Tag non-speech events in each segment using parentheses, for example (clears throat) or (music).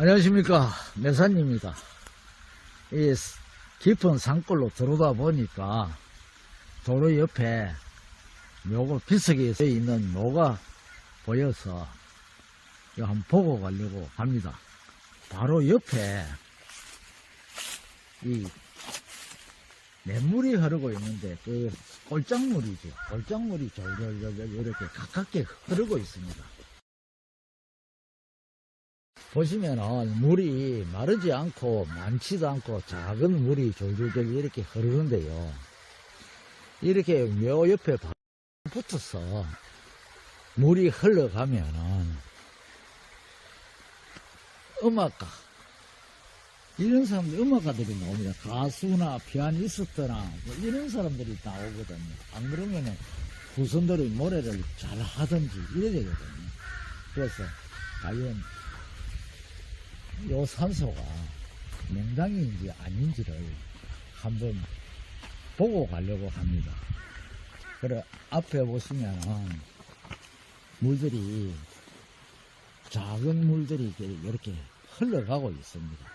안녕하십니까. 매산입니다. 이 깊은 산골로 들어오다 보니까 도로 옆에 묘가 비석에 서 있는 묘가 보여서 이거 한번 보고 가려고 합니다. 바로 옆에 이 냇물이 흐르고 있는데 그 꼴짝물이죠. 꼴짝물이 졸졸졸 이렇게 가깝게 흐르고 있습니다 보시면은 물이 마르지 않고 많지도 않고 작은 물이 졸졸졸 이렇게 흐르는데요. 이렇게 묘 옆에 붙어서 물이 흘러가면은 음악가 이런 사람들 음악가들이 나옵니다. 가수나 피아니스트나 뭐 이런 사람들이 나오거든요. 안 그러면은 후손들이 노래를 잘 하든지 이래야 되거든요. 그래서 과연 요 산소가 명당인지 아닌지를 한번 보고 가려고 합니다. 그래, 앞에 보시면은 물들이, 작은 물들이 이렇게, 흘러가고 있습니다.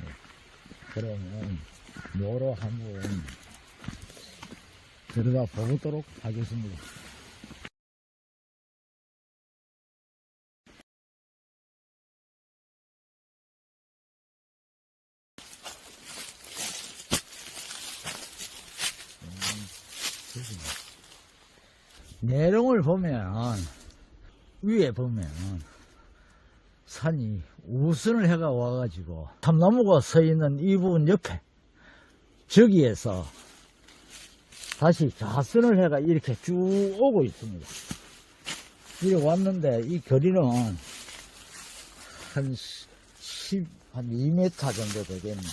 네. 그러면 묘로 한번 들어가 보도록 하겠습니다. 내롱을 보면 위에 보면 산이 우선을 해가 와가지고 참나무가 서 있는 이 부분 옆에 저기에서 다시 자선을 해가 이렇게 쭉 오고 있습니다. 이렇게 왔는데 이 거리는 한 10, 한 2m 정도 되겠네요.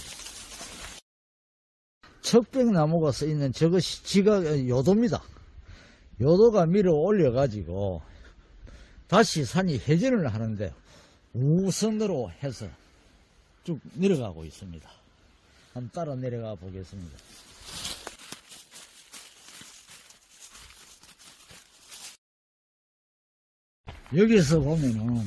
척백나무가 써 있는 저것이 지가 요도입니다. 요도가 밀어 올려가지고 다시 산이 회전을 하는데 우선으로 해서 쭉 내려가고 있습니다. 한번 따라 내려가 보겠습니다. 여기서 보면은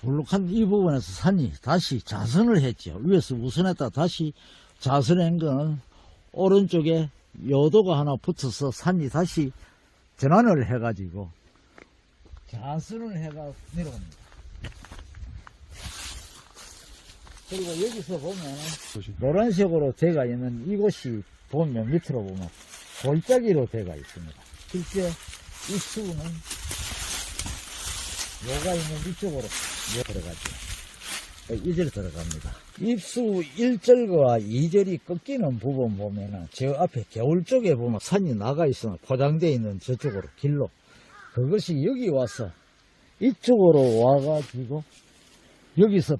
볼록한 이 부분에서 산이 다시 자선을 했죠. 위에서 우선했다 다시 자선한 거는 오른쪽에 요도가 하나 붙어서 산이 다시 전환을 해가지고 자선을 해가 내려옵니다. 그리고 여기서 보면 노란색으로 되어 있는 이곳이 보면 밑으로 보면 골짜기로 되어 있습니다. 실제 이 수는 요가 있는 이쪽으로 들어가죠. 이절 들어갑니다. 입수 1절과 2절이 꺾이는 부분 보면은 저 앞에 겨울 쪽에 보면 산이 나가 있으면 포장되어 있는 저쪽으로 길로 그것이 여기 와서 이쪽으로 와가지고 여기서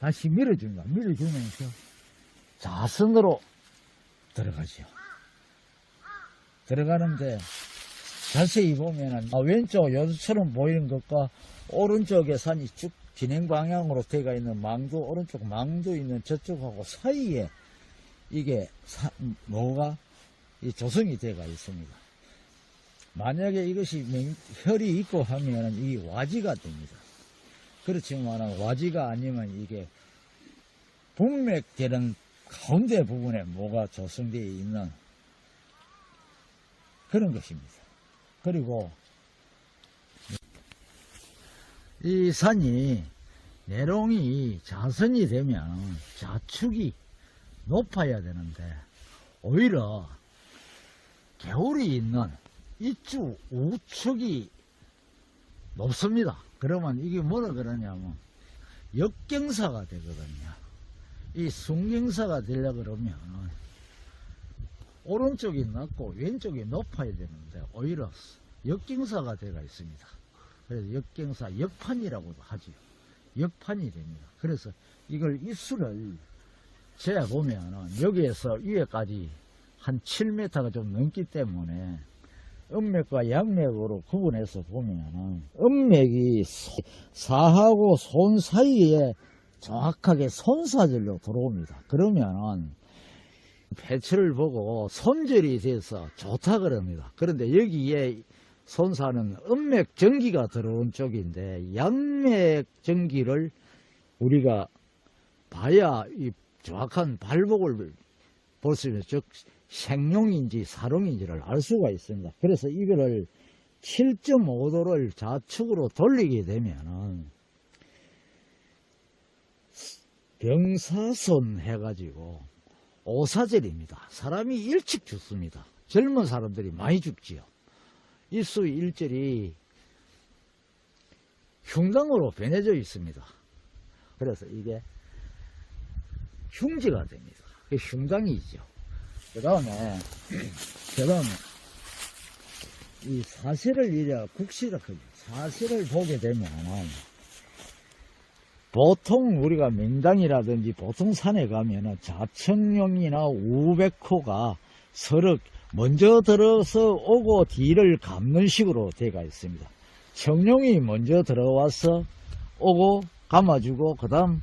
다시 밀어준 거야. 밀어주면서 자선으로 들어가죠. 들어가는데 자세히 보면은 아, 왼쪽 요처럼 보이는 것과 오른쪽에 산이 쭉 진행 방향으로 되어 있는 망도 오른쪽 망도 있는 저쪽하고 사이에 이게 사, 뭐가 이 조성이 되어 있습니다. 만약에 이것이 맹- 혈이 있고 하면은 이 와지가 됩니다. 그렇지만 와지가 아니면 이게 분맥되는 가운데 부분에 뭐가 조성되어 있는 그런 것입니다. 그리고 이 산이 내롱이 자선이 되면 좌측이 높아야 되는데 오히려 겨울이 있는 이쪽 우측이 높습니다. 그러면 이게 뭐라 그러냐면 역경사가 되거든요. 이 순경사가 되려 그러면 오른쪽이 낮고 왼쪽이 높아야 되는데 오히려 역경사가 되어 있습니다. 그래서 역경사 역판이라고도 하지요. 역판이 됩니다. 그래서 이걸 이수를 재야 보면은 여기에서 위에까지 한 7m가 좀 넘기 때문에 음맥과 양맥으로 구분해서 보면은 음맥이 소- 사하고 손 사이에 정확하게 손사절로 들어옵니다. 그러면은 배치를 보고 손절이 돼서 좋다 그럽니다. 그런데 여기에 손사는 음맥 전기가 들어온 쪽인데 양맥 전기를 우리가 봐야 이 정확한 발복을 볼 수 있는 즉 생룡인지 사룡인지를 알 수가 있습니다. 그래서 이거를 7.5도를 좌측으로 돌리게 되면은 병사손 해가지고 오사절입니다. 사람이 일찍 죽습니다. 젊은 사람들이 많이 죽지요. 일수 일절이 흉당으로 변해져 있습니다. 그래서 이게 흉지가 됩니다. 그게 흉당이죠. 그 다음에, (clears throat) 그 다음에, 이 사실을 이래 국시라 그죠. 사실을 보게 되면은, 보통 우리가 명당이라든지 보통 산에 가면은 자청룡이나 우백호가 서로 먼저 들어서 오고 뒤를 감는 식으로 되어 있습니다. 청룡이 먼저 들어와서 오고 감아주고 그 다음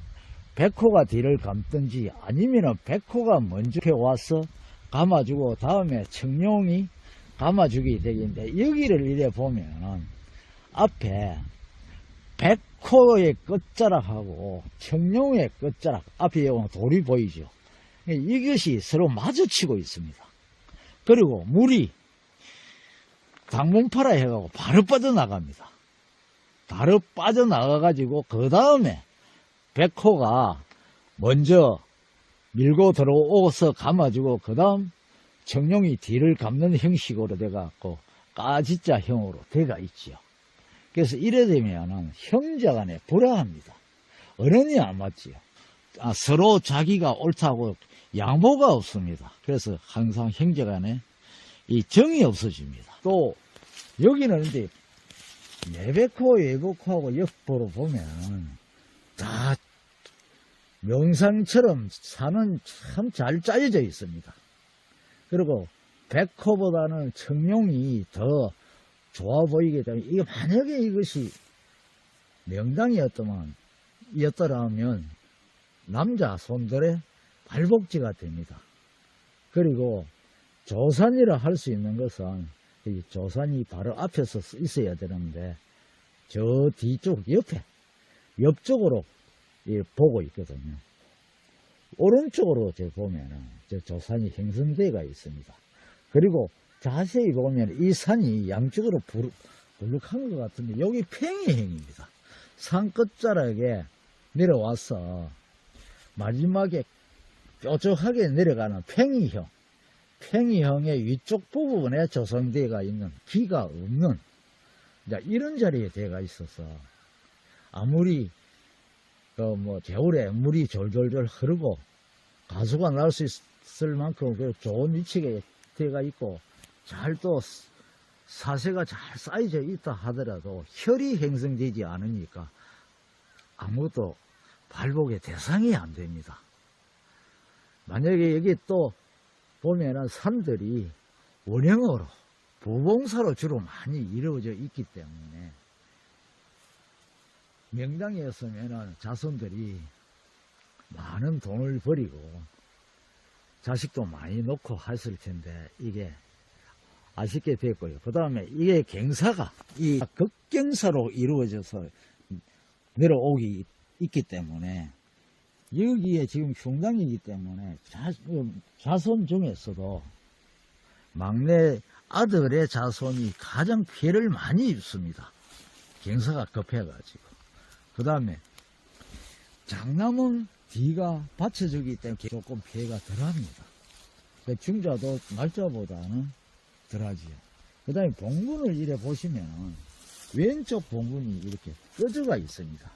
백호가 뒤를 감든지 아니면은 백호가 먼저 와서 감아주고 다음에 청룡이 감아주게 되겠는데 여기를 이래 보면은 앞에 백호의 끝자락하고 청룡의 끝자락 앞에 돌이 보이죠. 이것이 서로 마주치고 있습니다. 그리고 물이 당분파라 해가고 바로 빠져나갑니다. 바로 빠져나가가지고 그 다음에 백호가 먼저 밀고 들어오서 감아주고 그 다음 청룡이 뒤를 감는 형식으로 돼갖고 까지자형으로 돼가 있지요. 그래서 이래 되면은 형제 간에 불화합니다. 어른이 안 맞지요. 아, 서로 자기가 옳다고 양보가 없습니다. 그래서 항상 형제 간에 이 정이 없어집니다. 또 여기는 이제 예백호, 예복호하고 역보로 보면 다 명상처럼 산은 참 잘 짜여져 있습니다. 그리고 백호보다는 청룡이 더 좋아 보이게 되면 이게 만약에 이것이 명당이었더만 이었더라면 남자 손들의 발복지가 됩니다. 그리고 조산이라 할 수 있는 것은 이 조산이 바로 앞에서 있어야 되는데 저 뒤쪽 옆에 옆쪽으로 이 보고 있거든요. 오른쪽으로 제 보면은 저 조산이 형성되어 있습니다. 그리고 자세히 보면 이 산이 양쪽으로 불룩한 것 같은데 여기 팽이형입니다. 산 끝자락에 내려와서 마지막에 뾰족하게 내려가는 팽이형, 팽이형의 위쪽 부분에 조성되어 있는 기가 없는 이런 자리에 되어 있어서 아무리 그뭐 겨울에 물이 졸졸졸 흐르고 가수가 날 수 있을 만큼 그 좋은 위치에 되어 있고 잘 또 사세가 잘 쌓여져 있다 하더라도 혈이 형성되지 않으니까 아무것도 발복의 대상이 안 됩니다. 만약에 여기 또 보면은 산들이 원형으로 부봉사로 주로 많이 이루어져 있기 때문에 명당이었으면은 자손들이 많은 돈을 버리고 자식도 많이 놓고 했을 텐데 이게 아쉽게 됐고요. 그 다음에 이게 갱사가 이 극경사로 이루어져서 내려오기 있기 때문에 여기에 지금 흉당이기 때문에 자, 자손 중에서도 막내 아들의 자손이 가장 피해를 많이 입습니다. 갱사가 급해가지고. 그 다음에 장남은 뒤가 받쳐주기 때문에 조금 피해가 덜합니다. 그 중자도 날짜보다는 덜하지요. 그 다음에 봉분을 이래 보시면 왼쪽 봉분이 이렇게 끄져가 있습니다.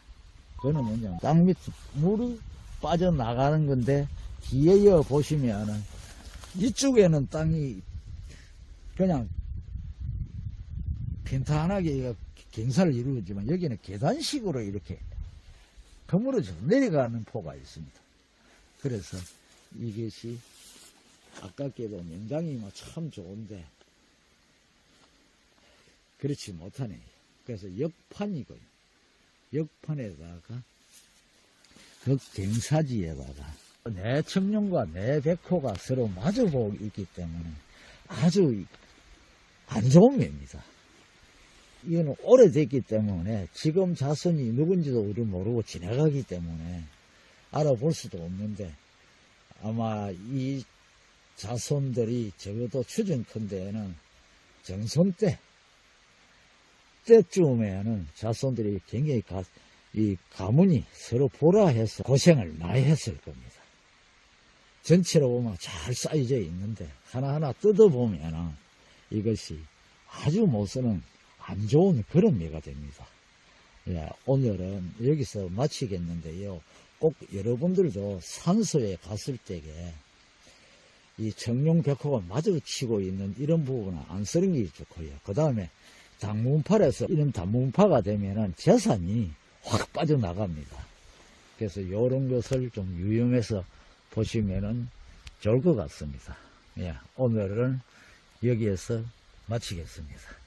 그거는 뭐냐 땅밑 물이 빠져나가는 건데 뒤에 이어 보시면은 이쪽에는 땅이 그냥 펜타하게 경사를 이루어지만 여기는 계단식으로 이렇게 거물어져 내려가는 포가 있습니다. 그래서 이것이 아깝게도 명장이 뭐참 좋은데 그렇지 못하네. 그래서 역판이고요. 역판에다가 극경사지에다가 내 청룡과 내 백호가 서로 마주보고 있기 때문에 아주 안 좋은 겁니다. 이거는 오래됐기 때문에 지금 자손이 누군지도 우리 모르고 지나가기 때문에 알아볼 수도 없는데 아마 이 자손들이 적어도 추정컨대는 정손 때 때쯤에는 자손들이 굉장히 가, 이 가문이 서로 보라 해서 고생을 많이 했을 겁니다. 전체로 보면 잘 쌓여져 있는데 하나하나 뜯어보면 이것이 아주 못 쓰는 안 좋은 그런 미가 됩니다. 예, 오늘은 여기서 마치겠는데요. 꼭 여러분들도 산소에 갔을 때에 이 청룡백호가 마주치고 있는 이런 부분은 안 쓰는 게 좋고요. 그 다음에 당문팔에서 이런 당문파가 되면은 재산이 확 빠져나갑니다. 그래서 이런 것을 좀 유념해서 보시면은 좋을 것 같습니다. 예, 오늘은 여기에서 마치겠습니다.